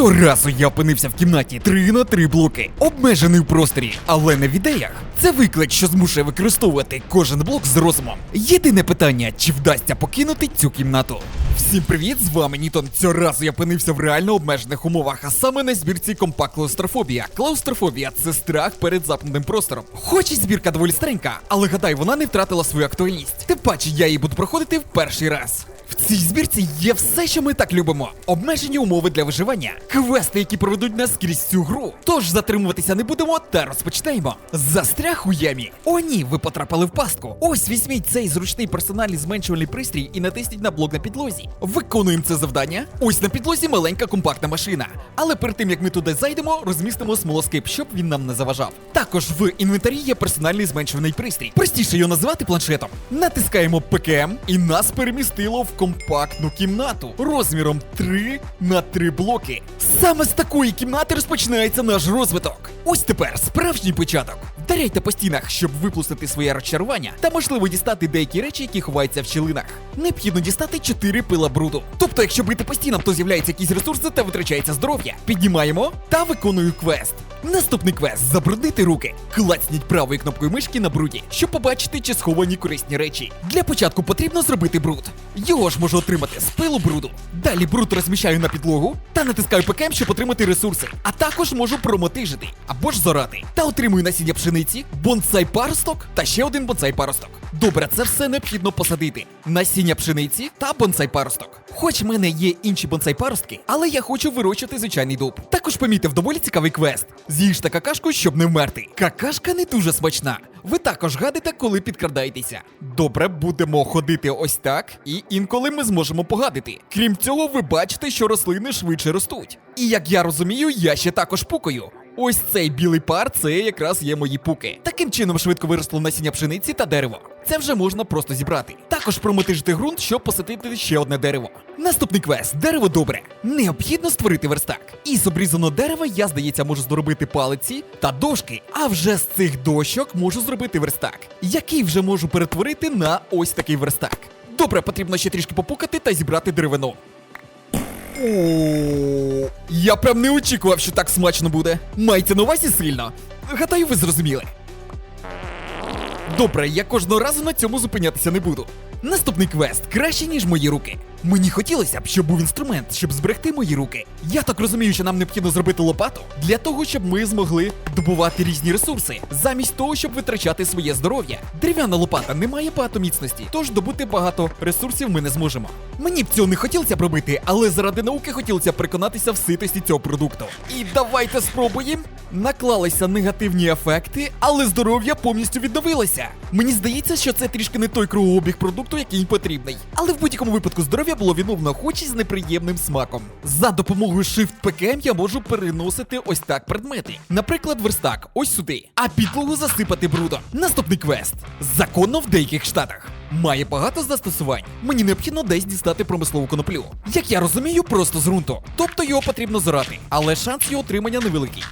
Цього разу я опинився в кімнаті 3 на 3 блоки, обмежений в просторі, але не в ідеях. Це виклик, що змушує використовувати кожен блок з розумом. Єдине питання, чи вдасться покинути цю кімнату. Всім привіт, з вами Нітон. Цього разу я опинився в реально обмежених умовах, а саме на збірці компакт клаустрофобія. Клаустрофобія це страх перед запнутим простором. Хоч і збірка доволі старенька, але гадай, вона не втратила свою актуальність. Тим паче я її буду проходити в перший раз. В цій збірці є все, що ми так любимо: обмежені умови для виживання, квести, які проведуть нас крізь цю гру. Тож затримуватися не будемо та розпочнемо. Застряг у ямі. О, ні, ви потрапили в пастку. Ось візьміть цей зручний персональний зменшувальний пристрій і натисніть на блок на підлозі. Виконуємо це завдання. Ось на підлозі маленька компактна машина. Але перед тим як ми туди зайдемо, розмістимо смолоскип, щоб він нам не заважав. Також в інвентарі є персональний зменшуваний пристрій. Простіше його назвати планшетом. Натискаємо ПКМ і нас перемістило в компактну кімнату розміром 3 на 3 блоки. Саме з такої кімнати розпочинається наш розвиток. Ось тепер справжній початок. Вдаряйте по стінах, щоб виплюснути своє розчарування та можливо дістати деякі речі, які ховаються в щілинах. Необхідно дістати 4 пила бруду. Тобто, якщо бити по стінам, то з'являються якісь ресурси та витрачається здоров'я. Піднімаємо та виконую квест. Наступний квест забруднити руки. Клацніть правою кнопкою мишки на бруді, щоб побачити, чи сховані корисні речі. Для початку потрібно зробити бруд. Його ж можу отримати з пилу бруду. Далі бруд розміщаю на підлогу та натискаю ПКМ, щоб отримати ресурси. А також можу промотижити або ж зорати. Та отримую насіння пшениці, бонсай паросток та ще один бонсай паросток. Добре, це все необхідно посадити. Насіння пшениці та бонсай паросток. Хоч в мене є інші бонсай паростки, але я хочу вирощувати звичайний дуб. Також помітив доволі цікавий квест. З'їжте какашку, щоб не вмерти. Какашка не дуже смачна. Ви також гадите, коли підкрадаєтеся. Добре, будемо ходити ось так, і інколи ми зможемо погадити. Крім цього, ви бачите, що рослини швидше ростуть. І як я розумію, я ще також пукаю. Ось цей білий пар це якраз є мої пуки. Таким чином швидко виросло насіння пшениці та дерево. Це вже можна просто зібрати. Також промотижити ґрунт, щоб посадити ще одне дерево. Наступний квест дерево добре. Необхідно створити верстак. Із обрізаного дерева я, здається, можу зробити палиці та дошки. А вже з цих дощок можу зробити верстак, який вже можу перетворити на ось такий верстак. Добре, потрібно ще трішки попукати та зібрати деревину. Я прям не очікував, що так смачно буде. Майте на увазі сильно. Гадаю, ви зрозуміли. Добре, я кожного разу на цьому зупинятися не буду. Наступний квест краще, ніж мої руки. Мені хотілося б, щоб був інструмент, щоб зберегти мої руки. Я так розумію, що нам необхідно зробити лопату для того, щоб ми змогли добувати різні ресурси, замість того, щоб витрачати своє здоров'я. Дерев'яна лопата не має багато міцності, тож добути багато ресурсів ми не зможемо. Мені б цього не хотілося б робити, але заради науки хотілося б переконатися в ситості цього продукту. І давайте спробуємо. Наклалися негативні ефекти, але здоров'я повністю відновилося. Мені здається, що це трішки не той кругообіг продукту, який потрібний. Але в будь-якому випадку здоров'я було відновлено, хоч і з неприємним смаком. За допомогою Shift PKM я можу переносити ось так предмети. Наприклад, верстак, ось сюди, а підлогу засипати брудом. Наступний квест. Законно в деяких штатах. Має багато застосувань. Мені необхідно десь дістати промислову коноплю. Як я розумію, просто з ґрунту. Тобто його потрібно зорати, але шанс його отримання невеликий.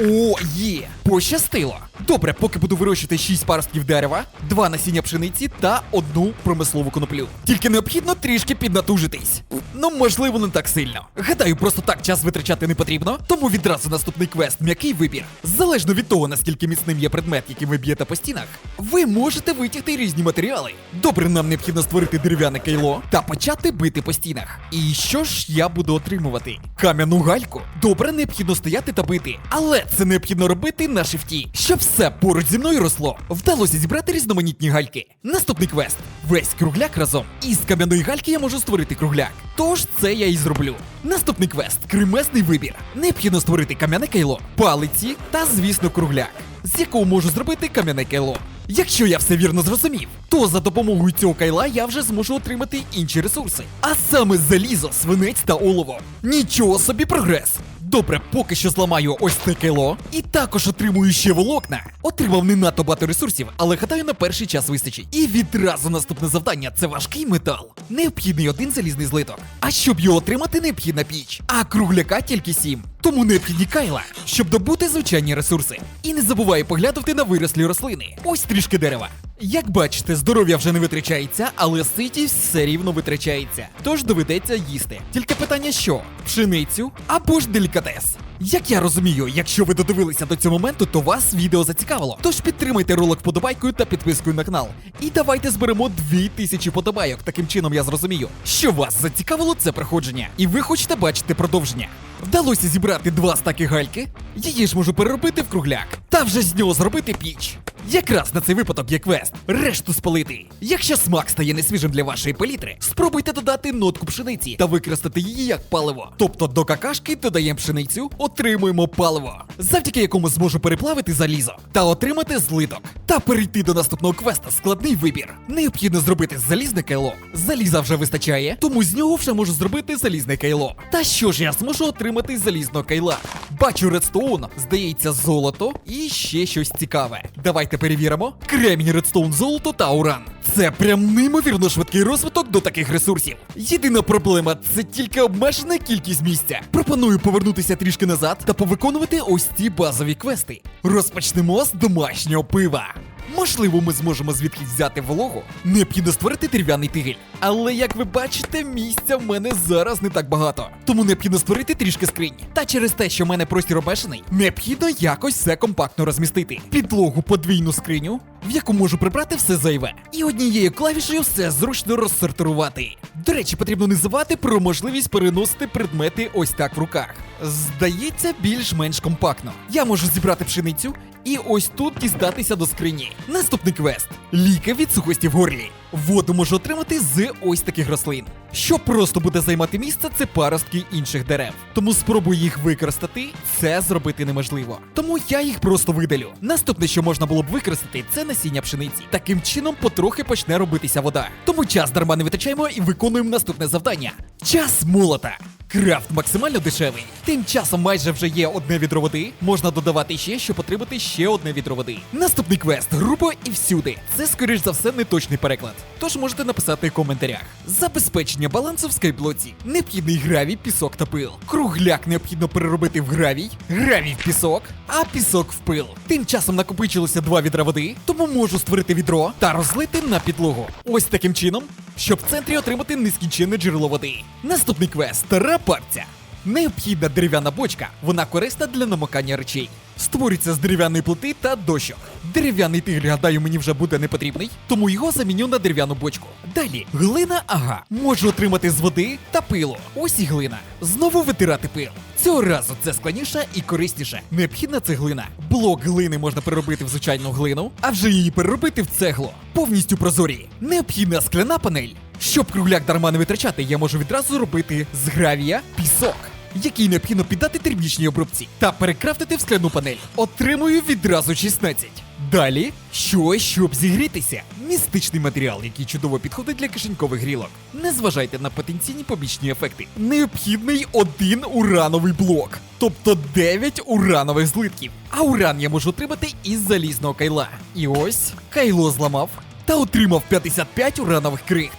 О, є! Пощастило! Добре, поки буду вирощувати 6 паростків дерева, 2 насіння пшениці та одну промислову коноплю. Тільки необхідно трішки піднатужитись. Ну, можливо, не так сильно. Гадаю, просто так час витрачати не потрібно, тому відразу наступний квест м'який вибір. Залежно від того, наскільки міцним є предмет, який ви б'єте по стінах, ви можете витягти різні матеріали. Добре, нам необхідно створити дерев'яне кайло та почати бити по стінах. І що ж я буду отримувати? Кам'яну гальку. Добре, необхідно стояти та бити. Але це необхідно робити на шифті, щоб все поруч зі мною росло. Вдалося зібрати різноманітні гальки. Наступний квест. Весь кругляк разом. Із кам'яної гальки я можу створити кругляк. Тож це я і зроблю. Наступний квест кремесний вибір. Необхідно створити кам'яне кайло, палиці та, звісно, кругляк, з якого можу зробити кам'яне кайло. Якщо я все вірно зрозумів, то за допомогою цього кайла я вже зможу отримати інші ресурси. А саме залізо, свинець та олово. Нічого собі прогрес. Добре, поки що зламаю ось це кайло. І також отримую ще волокна. Отримав не надто багато ресурсів, але гадаю, на перший час вистачить. І відразу наступне завдання це важкий метал. Необхідний один залізний злиток. А щоб його отримати, необхідна піч. А кругляка тільки сім. Тому необхідні кайла, щоб добути звичайні ресурси. І не забувай поглядати на вирослі рослини. Ось трішки дерева. Як бачите, здоров'я вже не витрачається, але ситість все рівно витрачається. Тож доведеться їсти. Тільки питання що? Пшеницю або ж делікатес. Як я розумію, якщо ви додивилися до цього моменту, то вас відео зацікавило. Тож підтримайте ролик вподобайкою та підпискою на канал. І давайте зберемо 2000 подобайок. Таким чином я зрозумію, що вас зацікавило це проходження, і ви хочете бачити продовження. Вдалося зібрати два стаки гальки, її ж можу переробити в кругляк, та вже з нього зробити піч. Якраз на цей випадок є квест. Решту спалити. Якщо смак стає несвіжим для вашої палітри, спробуйте додати нотку пшениці та використати її як паливо. Тобто до какашки додаємо пшеницю, отримуємо паливо, завдяки якому зможу переплавити залізо та отримати злиток. Та перейти до наступного квеста складний вибір. Необхідно зробити залізне кайло. Заліза вже вистачає, тому з нього вже можу зробити залізне кайло. Та що ж я зможу отримати залізного кайла? Бачу редстоун, здається, золото і ще щось цікаве. Давайте перевіримо. Кремінь, редстоун, золото та уран. Це прям неймовірно швидкий розвиток до таких ресурсів. Єдина проблема це тільки обмежена кількість місця. Пропоную повернутися трішки назад та повиконувати ось ці базові квести. Розпочнемо з домашнього пива. Можливо, ми зможемо звідки взяти вологу. Необхідно створити дерев'яний тигель. Але як ви бачите, місця в мене зараз не так багато. Тому необхідно створити трішки скринь. Та через те, що в мене простір обмежений, необхідно якось все компактно розмістити. Підлогу подвійну скриню, в яку можу прибрати все зайве. І однією клавішею все зручно розсортувати. До речі, потрібно не забувати про можливість переносити предмети ось так в руках. Здається, більш-менш компактно. Я можу зібрати пшеницю і ось тут дістатися до скрині. Наступний квест: ліки від сухості в горлі. Воду можу отримати з ось таких рослин. Що просто буде займати місце, це паростки інших дерев. Тому спробую їх використати, це зробити неможливо. Тому я їх просто видалю. Наступне, що можна було б використати, це насіння пшениці. Таким чином потрохи почне робитися вода. Тому час дарма не витрачаємо і виконуємо наступне завдання: час молота. Крафт максимально дешевий. Тим часом майже вже є одне відро води. Можна додавати ще, щоб отримати ще одне відро води. Наступний квест грубо і всюди. Це, скоріш за все, не точний переклад. Тож можете написати в коментарях. Забезпечення балансу в скайблоці. Необхідний гравій, пісок та пил. Кругляк необхідно переробити в гравій, гравій в пісок, а пісок в пил. Тим часом накопичилося два відра води, тому можу створити відро та розлити на підлогу. Ось таким чином, щоб в центрі отримати нескінченне джерело води. Наступний квест стара парця. Необхідна дерев'яна бочка, вона корисна для намокання речей. Створюється з дерев'яної плити та дощок. Дерев'яний тигр, гадаю, мені вже буде не потрібний, тому його заміню на дерев'яну бочку. Далі глина, ага, можу отримати з води та пило. Ось і глина. Знову витирати пил. Цього разу це складніше і корисніше. Необхідна цеглина. Блок глини можна переробити в звичайну глину, а вже її переробити в цегло. Повністю прозорі. Необхідна скляна панель. Щоб кругляк дарма не витрачати, я можу відразу робити з гравія пісок. Який необхідно піддати термічній обробці та перекрафтити в скляну панель. Отримую відразу 16. Далі щось, щоб зігрітися. Містичний матеріал, який чудово підходить для кишенькових грілок. Не зважайте на потенційні побічні ефекти. Необхідний один урановий блок, тобто 9 уранових злитків. А уран я можу отримати із залізного кайла. І ось кайло зламав та отримав 55 уранових крихт.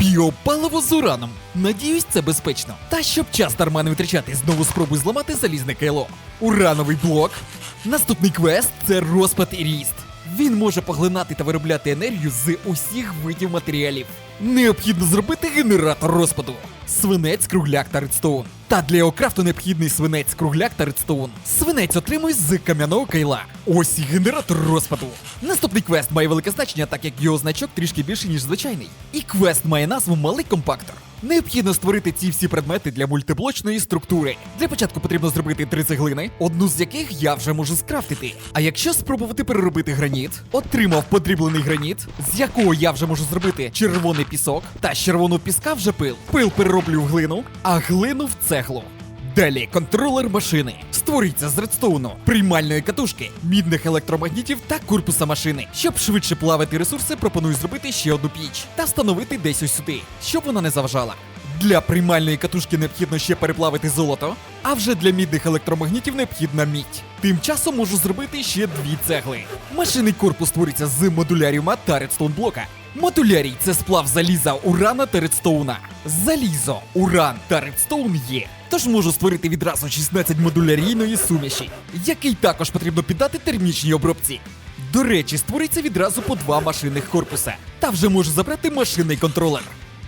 Біопаливо з ураном. Надіюсь, це безпечно. Та щоб час дарма не витрачати, знову спробую зламати залізне кайло. Урановий блок. Наступний квест це розпад і ріст. Він може поглинати та виробляти енергію з усіх видів матеріалів. Необхідно зробити генератор розпаду. Свинець, кругляк та редстоун. Та для його крафту необхідний свинець, кругляк та редстоун. Свинець отримуй з кам'яного кайла. Ось і генератор розпаду. Наступний квест має велике значення, так як його значок трішки більший, ніж звичайний. І квест має назву Малий компактор. Необхідно створити ці всі предмети для мультиблочної структури. Для початку потрібно зробити три цеглини, одну з яких я вже можу скрафтити. А якщо спробувати переробити граніт, отримав подріблений граніт, з якого я вже можу зробити червоний пісок, та з червоного піска вже пил. Пил перероблю в глину, а глину в цеглу. Далі контролер машини створюється з редстоуну, приймальної катушки, мідних електромагнітів та корпуса машини. Щоб швидше плавати ресурси, пропоную зробити ще одну піч та встановити десь ось сюди, щоб вона не заважала. Для приймальної катушки необхідно ще переплавити золото, а вже для мідних електромагнітів необхідна мідь. Тим часом можу зробити ще дві цегли. Машинний корпус створюється з модуляріума та редстоун блока. Модулярій це сплав заліза, урана та редстоуна. Залізо, уран та редстоун є. Тож можу створити відразу 16 модулярійної суміші, який також потрібно піддати термічній обробці. До речі, створиться відразу по два машинних корпуса. Та вже можу забрати машинний контролер.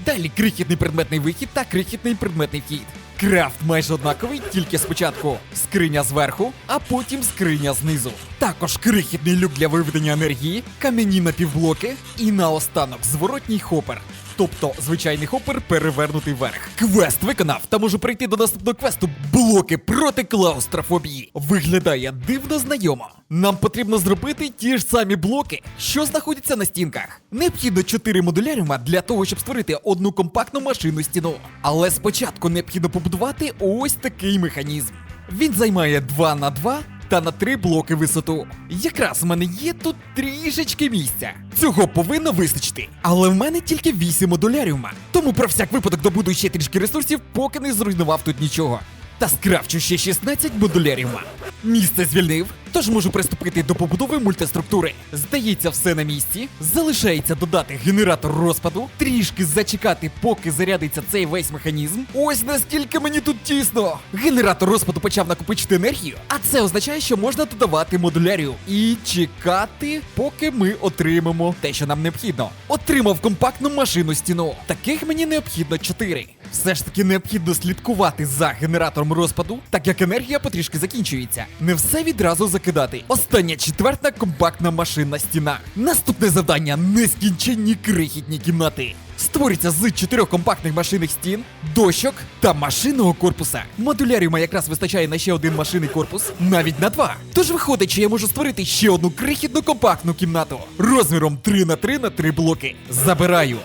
Далі крихітний предметний вихід та крихітний предметний вхід. Крафт майже однаковий, тільки спочатку скриня зверху, а потім скриня знизу. Також крихітний люк для виведення енергії, кам'яні напівблоки і наостанок зворотній хопер. Тобто звичайний хопер перевернутий вверх. Квест виконав та можу прийти до наступного квесту блоки проти клаустрофобії. Виглядає дивно знайомо. Нам потрібно зробити ті ж самі блоки, що знаходяться на стінках. Необхідно 4 модуляріума для того, щоб створити одну компактну машинну стіну. Але спочатку необхідно побудувати ось такий механізм. Він займає 2 на 2 та на три блоки висоту. Якраз в мене є тут трішечки місця. Цього повинно вистачити. Але в мене тільки 8 модуляріума. Тому про всяк випадок добуду ще трішки ресурсів, поки не зруйнував тут нічого. Та скрафчу ще 16 модуляріума. Місце звільнив, тож можу приступити до побудови мультиструктури. Здається, все на місці. Залишається додати генератор розпаду, трішки зачекати, поки зарядиться цей весь механізм. Ось наскільки мені тут тісно. Генератор розпаду почав накопичити енергію, а це означає, що можна додавати модулярію і чекати, поки ми отримаємо те, що нам необхідно. Отримав компактну машину стіну. Таких мені необхідно 4. Все ж таки необхідно слідкувати за генератором розпаду, так як енергія потрішки закінчується. Не все відразу закидати. Остання четверта компактна машинна стіна. Наступне завдання нескінченні крихітні кімнати. Створюється з чотирьох компактних машинних стін, дощок та машинного корпуса. Модуляріума якраз вистачає на ще один машинний корпус, навіть на два. Тож виходить, що я можу створити ще одну крихітну компактну кімнату розміром 3 на 3 на 3 блоки. Забираю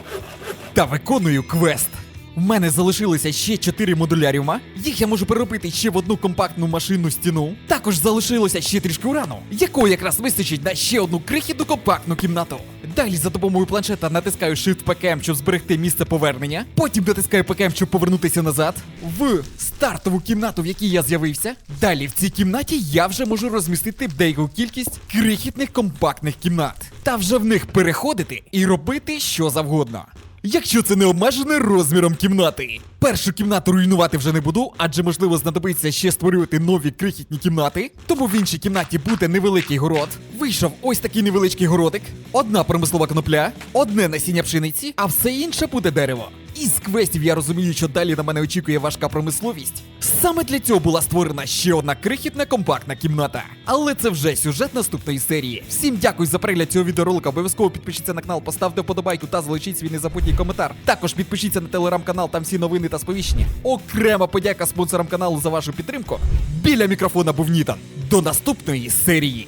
та виконую квест. В мене залишилося ще 4 модуляріума. Їх я можу переробити ще в одну компактну машинну стіну. Також залишилося ще трішки урану, якого якраз вистачить на ще одну крихітну компактну кімнату. Далі за допомогою планшета натискаю Shift PKM, щоб зберегти місце повернення. Потім натискаю PKM, щоб повернутися назад в стартову кімнату, в якій я з'явився. Далі в цій кімнаті я вже можу розмістити деяку кількість крихітних компактних кімнат. Та вже в них переходити і робити що завгодно. Якщо це не обмежене розміром кімнати. Першу кімнату руйнувати вже не буду, адже можливо знадобиться ще створювати нові крихітні кімнати. Тому в іншій кімнаті буде невеликий город. Вийшов ось такий невеличкий городик, одна промислова конопля, одне насіння пшениці, а все інше буде дерево. Із квестів я розумію, що далі на мене очікує важка промисловість. Саме для цього була створена ще одна крихітна компактна кімната. Але це вже сюжет наступної серії. Всім дякую за перегляд цього відеоролика. Обов'язково підпишіться на канал, поставте вподобайку та залишіть свій незабутній коментар. Також підпишіться на телеграм-канал, там всі новини та сповіщення. Окрема подяка спонсорам каналу за вашу підтримку. Біля мікрофона був Нітан. До наступної серії.